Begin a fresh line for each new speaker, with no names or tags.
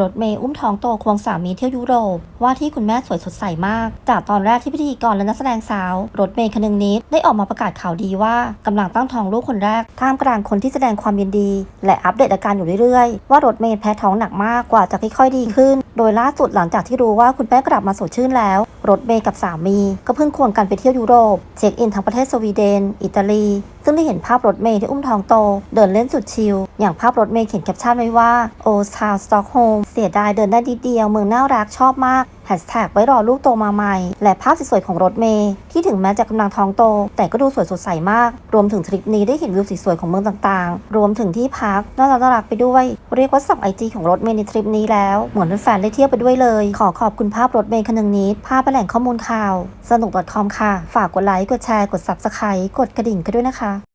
รถเมย์อุ้มท้องโตควงสามีเที่ยวยุโรป ว่าที่คุณแม่สวยสดใสมาก จากตอนแรกที่พิธีกรและนักแสดงสาว รถเมย์คนึงนิดได้ออกมาประกาศข่าวดีว่ากำลังตั้งท้องลูกคนแรก ท่ามกลางคนที่แสดงความยินดี และอัปเดตอาการอยู่เรื่อยๆ ว่ารถเมย์แพ้ท้องหนักมากกว่าจะค่อยๆดีขึ้น โดยล่าสุดหลังจากที่รู้ว่าคุณแม่กลับมาสดชื่นแล้ว รถเมย์กับสามี ก็เพิ่งควงกันไปเที่ยวยุโรป เช็คอินทั้งประเทศสวีเดน อิตาลี ซึ่งได้เห็นภาพรถเมย์ที่อุ้มท้องโต เดินเล่นสุดชิล อย่างภาพรถเมย์เขียนแคปชั่นไว้ว่าโอชาวสต็อกโฮมเสียดายเดินได้ดีเดียวเมืองน่ารักชอบมาก แฮชแท็กไว้รอลูกโตมาใหม่ และภาพสวยๆของรถเมย์ที่ถึงแม้จะกำลังท้องโต แต่ก็ดูสวยสดใสมาก รวมถึงทริปนี้ได้เห็นวิวสวยๆของเมืองต่างๆ รวมถึงที่พักน่ารักน่ารักไปด้วย เรียกว่าสับไอจีของรถเมย์ในทริปนี้แล้ว เหมือนเป็นแฟนได้เที่ยวไปด้วยเลย ขอขอบคุณภาพรถเมย์คนึงนิดภาพแหล่งข้อมูลข่าว สนุก .com ค่ะ ฝากกดไลค์กดแชร์กด subscribe กดกระดิ่งกันด้วยนะคะ